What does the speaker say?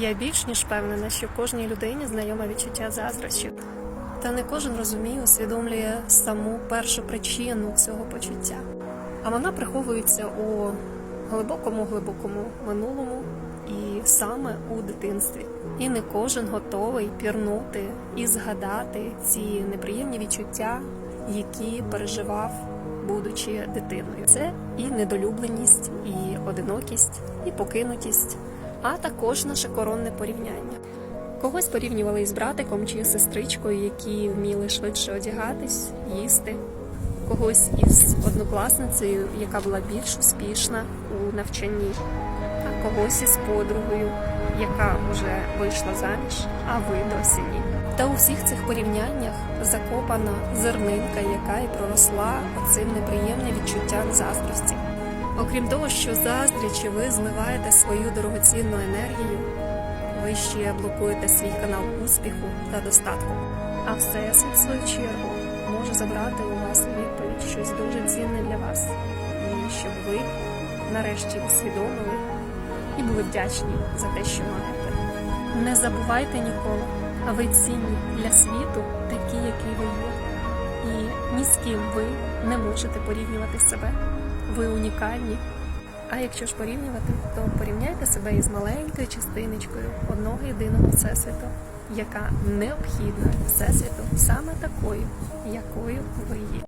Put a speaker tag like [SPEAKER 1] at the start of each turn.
[SPEAKER 1] Я більш ніж впевнена, що кожній людині знайоме відчуття заздрощів. Та не кожен розуміє, усвідомлює саму першу причину цього почуття. А вона приховується у глибокому глибокому минулому і саме у дитинстві. І не кожен готовий пірнути і згадати ці неприємні відчуття, які переживав, будучи дитиною. Це і недолюбленість, і одинокість, і покинутість, а також наше коронне порівняння. Когось порівнювали із братиком чи сестричкою, які вміли швидше одягатись, їсти, когось із однокласницею, яка була більш успішна у навчанні, а когось із подругою, яка вже вийшла заміж, а ви досі ні. Та у всіх цих порівняннях закопана зернинка, яка і проросла оцим неприємним відчуттям заздрості. Окрім того, що заздрячи ви зливаєте свою дорогоцінну енергію, ви ще блокуєте свій канал успіху та достатку. А всесвіт, в свою чергу, може забрати у вас відповідь щось дуже цінне для вас, і щоб ви нарешті усвідомили і були вдячні за те, що маєте. Не забувайте ніколи, а ви цінні для світу, такі, які ви є. І ні з ким ви не можете порівнювати себе. Ви унікальні. А якщо ж порівнювати, то порівняйте себе із маленькою частиночкою одного єдиного всесвіту, яка необхідна всесвіту саме такою, якою ви є.